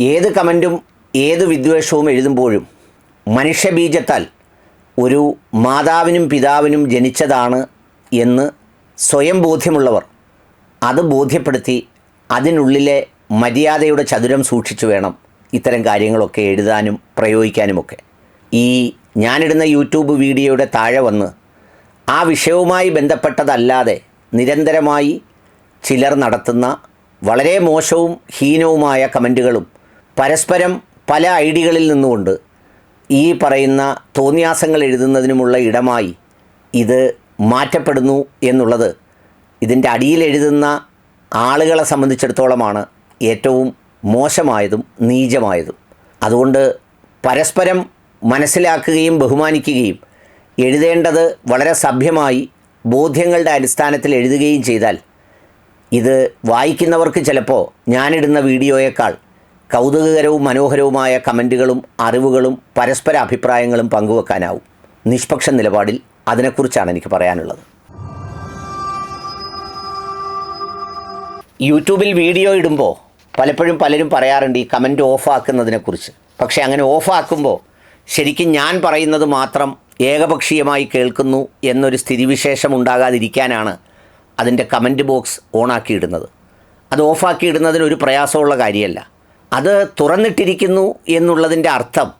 ഏത് കമന്റും ഏത് വിദ്വേഷവും എഴുതുമ്പോഴും മനുഷ്യബീജത്താൽ ഒരു മാതാവിനും പിതാവിനും ജനിച്ചതാണ് എന്ന് സ്വയം ബോധ്യമുള്ളവർ അത് ബോധ്യപ്പെടുത്തി അതിനുള്ളിലെ മര്യാദയുടെ ചതുരം സൂക്ഷിച്ചു വേണം ഇത്തരം കാര്യങ്ങളൊക്കെ എഴുതാനും പ്രയോഗിക്കാനുമൊക്കെ. ഈ ഞാനിടുന്ന യൂട്യൂബ് വീഡിയോയുടെ താഴെ വന്ന് ആ വിഷയവുമായി ബന്ധപ്പെട്ടതല്ലാതെ നിരന്തരമായി ചിലർ നടത്തുന്ന വളരെ മോശവും ഹീനവുമായ കമന്റുകളും പരസ്പരം പല ഐഡികളിൽ നിന്നുകൊണ്ട് ഈ പറയുന്ന തോന്നിയാസങ്ങൾ എഴുതുന്നതിനുമുള്ള ഇടമായി ഇത് മാറ്റപ്പെടുന്നു എന്നുള്ളത് ഇതിന്റെ അടിയിൽ എഴുതുന്ന ആളുകളെ സംബന്ധിച്ചിടത്തോളമാണ് ഏറ്റവും മോശമായതും നീചമായതും. അതുകൊണ്ട് പരസ്പരം മനസ്സിലാക്കുകയും ബഹുമാനിക്കുകയും എഴുതേണ്ടത് വളരെ സഭ്യമായി ബോധ്യങ്ങളുടെ അടിസ്ഥാനത്തിൽ എഴുതുകയും ചെയ്താൽ ഇത് വായിക്കുന്നവർക്ക് ചിലപ്പോൾ ഞാനിടുന്ന വീഡിയോയേക്കാൾ കൗതുകകരവും മനോഹരവുമായ കമന്റുകളും അറിവുകളും പരസ്പര അഭിപ്രായങ്ങളും പങ്കുവെക്കാനാവും. നിഷ്പക്ഷ നിലപാടിൽ അതിനെക്കുറിച്ചാണ് എനിക്ക് പറയാനുള്ളത്. യൂട്യൂബിൽ വീഡിയോ ഇടുമ്പോൾ പലപ്പോഴും പലരും പറയാറുണ്ട് ഈ കമന്റ് ഓഫാക്കുന്നതിനെക്കുറിച്ച്. പക്ഷേ അങ്ങനെ ഓഫാക്കുമ്പോൾ ശരിക്കും ഞാൻ പറയുന്നത് മാത്രം ഏകപക്ഷീയമായി കേൾക്കുന്നു എന്നൊരു സ്ഥിതിവിശേഷം ഉണ്ടാകാതിരിക്കാനാണ് അതിന്റെ കമന്റ് ബോക്സ് ഓണാക്കിയിടുന്നത്. അത് ഓഫാക്കിയിടുന്നതിന് ഒരു പ്രയാസമുള്ള കാര്യമല്ല. അത് തുറന്നിട്ടിരിക്കുന്നു എന്നുള്ളതിന്റെ അർത്ഥം.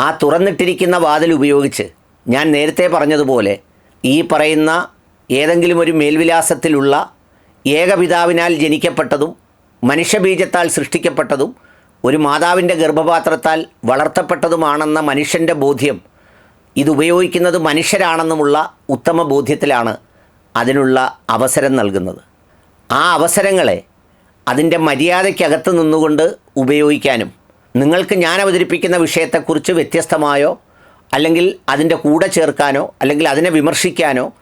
ആ തുറന്നിട്ടിരിക്കുന്ന വാതിൽ ഉപയോഗിച്ച് ഞാൻ നേരത്തെ പറഞ്ഞതുപോലെ ഈ പറയുന്ന ഏതെങ്കിലും ഒരു മേൽവിലാസത്തിലുള്ള ഏകപിതാവിനാൽ ജനിക്കപ്പെട്ടതും മനുഷ്യബീജത്താൽ സൃഷ്ടിക്കപ്പെട്ടതും ഒരു മാതാവിന്റെ ഗർഭപാത്രത്താൽ വളർത്തപ്പെട്ടതുമാണെന്ന മനുഷ്യന്റെ ബോധ്യം ഇതുപയോഗിക്കുന്നത് മനുഷ്യരാണെന്നുമുള്ള ഉത്തമ ബോധ്യത്തിലാണ് അതിനുള്ള അവസരം നൽകുന്നത്. ആ അവസരങ്ങളെ അതിന്റെ മര്യാദയ്ക്കകത്ത് നിന്നുകൊണ്ട് ഉപയോഗിക്കാനും നിങ്ങൾക്ക് ഞാൻ അവതരിപ്പിക്കുന്ന വിഷയത്തെക്കുറിച്ച് വ്യത്യസ്തമായോ അല്ലെങ്കിൽ അതിന്റെ കൂടെ ചേർക്കാനോ അല്ലെങ്കിൽ അതിനെ വിമർശിക്കാനോ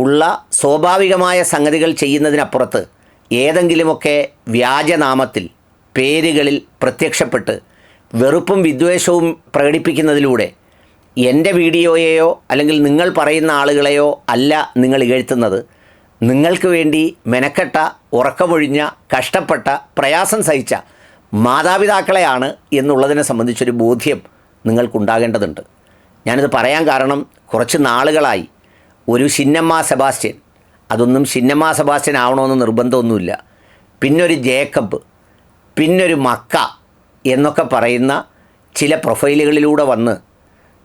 ഉള്ള സ്വാഭാവികമായ സംഗതികൾ ചെയ്യുന്നതിനപ്പുറത്ത് ഏതെങ്കിലുമൊക്കെ വ്യാജനാമത്തിൽ പേരുകളിൽ പ്രത്യക്ഷപ്പെട്ട് വെറുപ്പും വിദ്വേഷവും പ്രകടിപ്പിക്കുന്നതിലൂടെ എന്റെ വീഡിയോയെയോ അല്ലെങ്കിൽ നിങ്ങൾ പറയുന്ന ആളുകളെയോ അല്ല നിങ്ങൾ ഇകഴ്ത്തുന്നത്. നിങ്ങൾക്ക് വേണ്ടി മെനക്കെട്ട ഉറക്കമൊഴിഞ്ഞ കഷ്ടപ്പെട്ട പ്രയാസം സഹിച്ച മാതാപിതാക്കളെയാണ് എന്നുള്ളതിനെ സംബന്ധിച്ചൊരു ബോധ്യം നിങ്ങൾക്കുണ്ടാകേണ്ടതുണ്ട്. ഞാനിത് പറയാൻ കാരണം കുറച്ച് നാളുകളായി ഒരു ചിന്നമ്മ സെബാസ്റ്റ്യൻ. അതൊന്നും ചിന്നമ്മ സെബാസ്റ്റ്യൻ ആവണമെന്ന് നിർബന്ധമൊന്നുമില്ല. പിന്നൊരു ജേക്കബ് പിന്നൊരു മക്ക എന്നൊക്കെ പറയുന്ന ചില പ്രൊഫൈലുകളിലൂടെ വന്ന്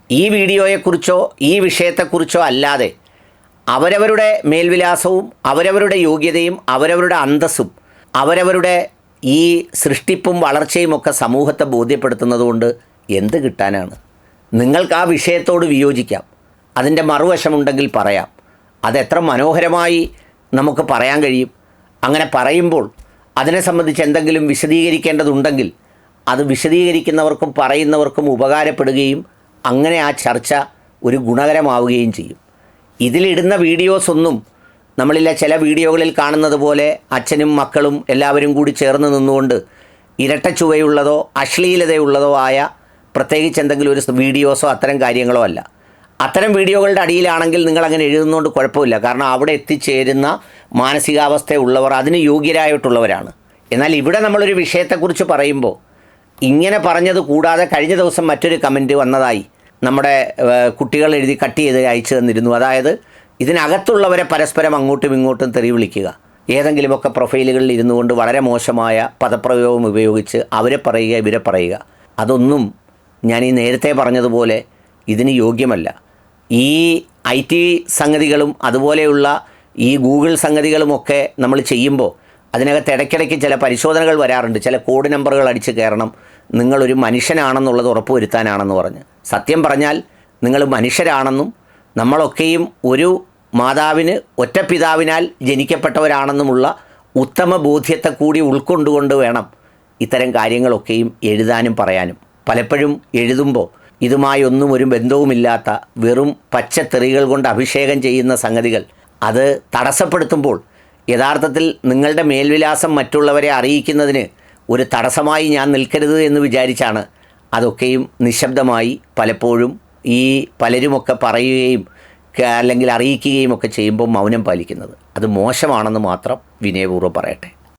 ഈ വീഡിയോയെക്കുറിച്ചോ ഈ വിഷയത്തെക്കുറിച്ചോ അല്ലാതെ അവരവരുടെ മേൽവിലാസവും അവരവരുടെ യോഗ്യതയും അവരവരുടെ അന്തസ്സും അവരവരുടെ ഈ സൃഷ്ടിപ്പും വളർച്ചയും ഒക്കെ സമൂഹത്തെ ബോധ്യപ്പെടുത്തുന്നതുകൊണ്ട് എന്ത് കിട്ടാനാണ്? നിങ്ങൾക്ക് ആ വിഷയത്തോട് വിയോജിക്കാം. അതിന്റെ മറുവശമുണ്ടെങ്കിൽ പറയാം. അതെത്ര മനോഹരമായി നമുക്ക് പറയാൻ കഴിയും. അങ്ങനെ പറയുമ്പോൾ അതിനെ സംബന്ധിച്ച് എന്തെങ്കിലും വിശദീകരിക്കേണ്ടതുണ്ടെങ്കിൽ അത് വിശദീകരിക്കുന്നവർക്കും പറയുന്നവർക്കും ഉപകാരപ്പെടുകയും അങ്ങനെ ആ ചർച്ച ഒരു ഗുണകരമാവുകയും ചെയ്യും. ഇതിലിടുന്ന വീഡിയോസൊന്നും നമ്മളിലെ ചില വീഡിയോകളിൽ കാണുന്നത് പോലെ അച്ഛനും മക്കളും എല്ലാവരും കൂടി ചേർന്ന് നിന്നുകൊണ്ട് ഇരട്ട ചുവയുള്ളതോ അശ്ലീലതയുള്ളതോ ആയ പ്രത്യേകിച്ച് എന്തെങ്കിലും ഒരു വീഡിയോസോ അത്തരം കാര്യങ്ങളോ അല്ല. അത്തരം വീഡിയോകളുടെ അടിയിലാണെങ്കിൽ നിങ്ങൾ അങ്ങനെ എഴുതുന്നതുകൊണ്ട് കുഴപ്പമില്ല. കാരണം അവിടെ എത്തിച്ചേരുന്ന മാനസികാവസ്ഥയുള്ളവർ അതിന് യോഗ്യരായിട്ടുള്ളവരാണ്. എന്നാൽ ഇവിടെ നമ്മളൊരു വിഷയത്തെക്കുറിച്ച് പറയുമ്പോൾ ഇങ്ങനെ പറഞ്ഞത് കൂടാതെ കഴിഞ്ഞ ദിവസം മറ്റൊരു കമന്റ് വന്നതായി. നമ്മുടെ കുട്ടികൾ എഴുതി കട്ട് ചെയ്ത് അയച്ചു തന്നിരുന്നു. അതായത് ഇതിനകത്തുള്ളവരെ പരസ്പരം അങ്ങോട്ടും ഇങ്ങോട്ടും തെറി വിളിക്കുക ഏതെങ്കിലുമൊക്കെ പ്രൊഫൈലുകളിൽ ഇരുന്നു കൊണ്ട് വളരെ മോശമായ പദപ്രയോഗം ഉപയോഗിച്ച് അവരെ പറയുക ഇവരെ പറയുക. അതൊന്നും ഞാൻ ഈ നേരത്തെ പറഞ്ഞതുപോലെ ഇതിന് യോഗ്യമല്ല. ഈ ഐ ടി സംഗതികളും അതുപോലെയുള്ള ഈ ഗൂഗിൾ സംഗതികളുമൊക്കെ നമ്മൾ ചെയ്യുമ്പോൾ അതിനകത്ത് ഇടയ്ക്കിടയ്ക്ക് ചില പരിശോധനകൾ വരാറുണ്ട്. ചില കോഡ് നമ്പറുകൾ അടിച്ച് കയറണം. നിങ്ങളൊരു മനുഷ്യനാണെന്നുള്ളത് ഉറപ്പുവരുത്താനാണെന്ന് പറഞ്ഞ്. സത്യം പറഞ്ഞാൽ നിങ്ങൾ മനുഷ്യരാണെന്നും നമ്മളൊക്കെയും ഒരു മാതാവിന് ഒറ്റ പിതാവിനാൽ ജനിക്കപ്പെട്ടവരാണെന്നുമുള്ള ഉത്തമ ബോധ്യത്തെ കൂടി ഉൾക്കൊണ്ടുകൊണ്ട് വേണം ഇത്തരം കാര്യങ്ങളൊക്കെയും എഴുതാനും പറയാനും. പലപ്പോഴും എഴുതുമ്പോൾ ഇതുമായി ഒന്നും ഒരു ബന്ധവുമില്ലാത്ത വെറും പച്ചത്തെറികൾ കൊണ്ട് അഭിഷേകം ചെയ്യുന്ന സംഗതികൾ അത് തടസ്സപ്പെടുത്തുമ്പോൾ യഥാർത്ഥത്തിൽ നിങ്ങളുടെ മേൽവിലാസം മറ്റുള്ളവരെ അറിയിക്കുന്നതിന് ഒരു തടസ്സമായി ഞാൻ നിൽക്കരുത് എന്ന് വിചാരിച്ചാണ് അതൊക്കെയും നിശബ്ദമായി പലപ്പോഴും ഈ പലരുമൊക്കെ പറയുകയും അല്ലെങ്കിൽ അറിയിക്കുകയും ഒക്കെ ചെയ്യുമ്പോൾ മൗനം പാലിക്കുന്നത്. അത് മോശമാണെന്ന് മാത്രം വിനയപൂർവം പറയട്ടെ.